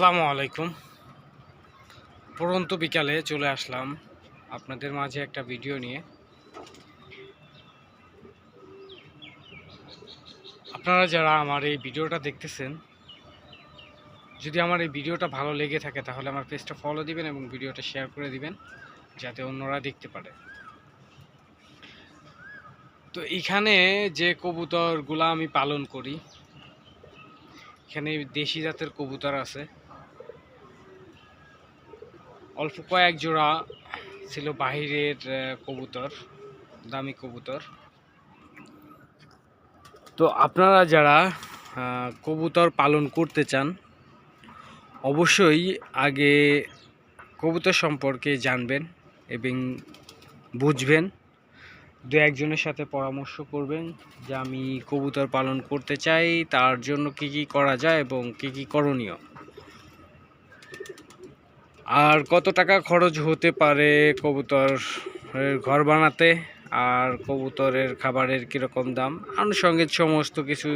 আসসালামু আলাইকুম। পরন্ত বিকালে চলে আসলাম আপনাদের মাঝে একটা ভিডিও নিয়ে। আপনারা যারা আমার এই ভিডিওটা দেখতেছেন, যদি আমার এই ভিডিওটা ভালো লেগে থাকে তাহলে আমার পেজটা ফলো দিবেন এবং ভিডিওটা শেয়ার করে দিবেন, যাতে অন্যরা দেখতে পারে। তো এখানে যে কবুতরগুলো আমি পালন করি, এখানে দেশি জাতের কবুতর আছে। অল্প কয়েক জোড়া ছিল বাহিরের কবুতর, দামি কবুতর। তো আপনারা যারা কবুতর পালন করতে চান, অবশ্যই আগে কবুতর সম্পর্কে জানবেন এবং বুঝবেন। দু একজনের সাথে পরামর্শ করবেন যে আমি কবুতর পালন করতে চাই, তার জন্য কি কি করা যায় এবং কি কি করণীয়। আর কত টাকা খরচ হতে পারে কবুতর ঘর বানাতে? আর কবুতরের খাবারের কীরকম দাম? আনুষঙ্গিক সমস্ত কিছু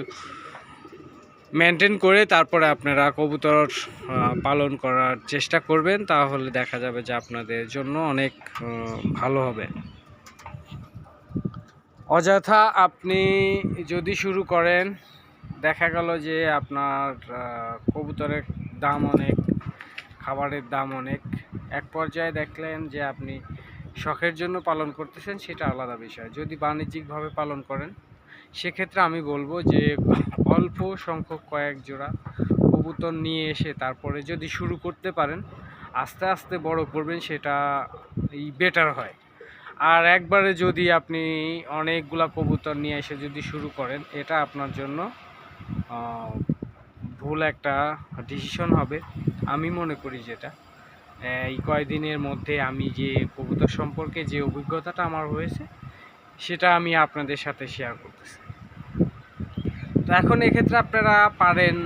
মেনটেন করে তারপরে আপনারা কবুতর পালন করার চেষ্টা করবেন, তাহলে দেখা যাবে যে আপনাদের জন্য অনেক ভালো হবে। অযথা আপনি যদি শুরু করেন, দেখা গেল যে আপনার কবুতরের দাম অনেক খাবারের দাম অনেক। এক পর্যায়ে দেখলেন যে আপনি শখের জন্য পালন করতেছেন, সেটা আলাদা বিষয়। যদি বাণিজ্যিকভাবে পালন করেন, সেক্ষেত্রে আমি বলব যে অল্প সংখ্যক কয়েক জোড়া কবুতর নিয়ে এসে তারপরে যদি শুরু করতে পারেন, আস্তে আস্তে বড় করবেন, সেটা বেটার হয়। আর একবারে যদি আপনি অনেকগুলা কবুতর নিয়ে এসে যদি শুরু করেন, এটা আপনার জন্য ভুল একটা ডিসিশন হবে। আমি মনে করি যেটা। এই কয়দিনের মধ্যে আমি যে কবুতর সম্পর্কে যে অভিজ্ঞতাটা আমার হয়েছে, সেটা আমি আপনাদের সাথে শেয়ার করতেছি। তো এখন এক্ষেত্রে আপনারা পারেন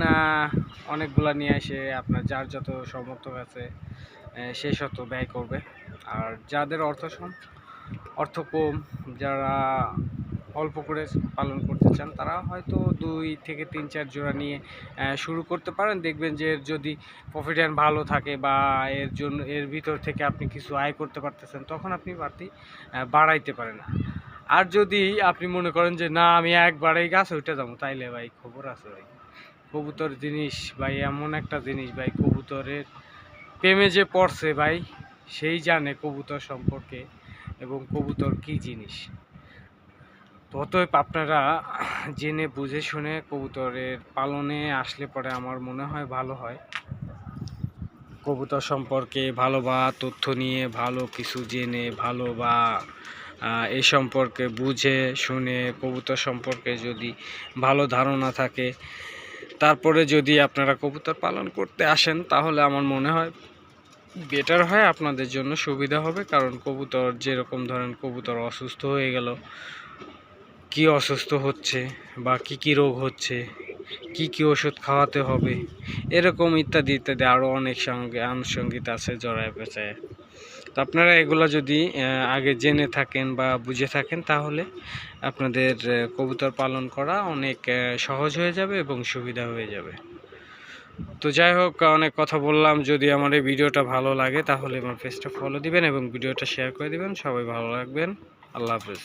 অনেকগুলা নিয়ে এসে আপনার যার যত সমর্থক আছে সে শত ব্যয় করবে। আর যাদের অর্থ সম, অর্থ কম, যারা অল্প করে পালন করতে চান, তারা হয়তো দুই থেকে তিন, চার জোড়া নিয়ে শুরু করতে পারেন। দেখবেন যে এর যদি প্রফিট অ্যান্ড ভালো থাকে বা এর জন্য এর ভিতর থেকে আপনি কিছু আয় করতে পারতেছেন, তখন আপনি বাড়তি বাড়াইতে পারেন। আর যদি আপনি মনে করেন যে, না, আমি একবারেই গাছ উঠে যাব, তাইলে ভাই খবর আছে ভাই। কবুতর জিনিস ভাই, এমন একটা জিনিস ভাই, কবুতরের প্রেমে যে পড়ছে ভাই, সেই জানে কবুতর সম্পর্কে এবং কবুতর কি জিনিস। অতএব আপনারা জেনে, বুঝে শুনে কবুতরের পালনে আসলে পরে আমার মনে হয় ভালো হয়। কবুতর সম্পর্কে ভালো বা তথ্য নিয়ে ভালো কিছু জেনে, ভালো বা এ সম্পর্কে বুঝে শুনে কবুতর সম্পর্কে যদি ভালো ধারণা থাকে, তারপরে যদি আপনারা কবুতর পালন করতে আসেন, তাহলে আমার মনে হয় বেটার হয়, আপনাদের জন্য সুবিধা হবে। কারণ কবুতর যেরকম ধরেন কবুতর অসুস্থ হয়ে গেল কি অসুস্থ হচ্ছে বা কি কি রোগ হচ্ছে, কি কি ওষুধ খাওয়াতে হবে, এরকম ইত্যাদি ইত্যাদি আরও অনেক সঙ্গে আনুষঙ্গিক আছে জড়ায় পেঁচায় তো আপনারা এগুলো যদি আগে জেনে থাকেন বা বুঝে থাকেন তাহলে আপনাদের কবুতর পালন করা অনেক সহজ হয়ে যাবে এবং সুবিধা হয়ে যাবে। তো যাই হোক, অনেক কথা বললাম, যদি আমার এই ভিডিওটা ভালো লাগে তাহলে আমার পেজটা ফলো দিবেন এবং ভিডিওটা শেয়ার করে দিবেন। সবাই ভালো রাখবেন আল্লাহ হাফেজ।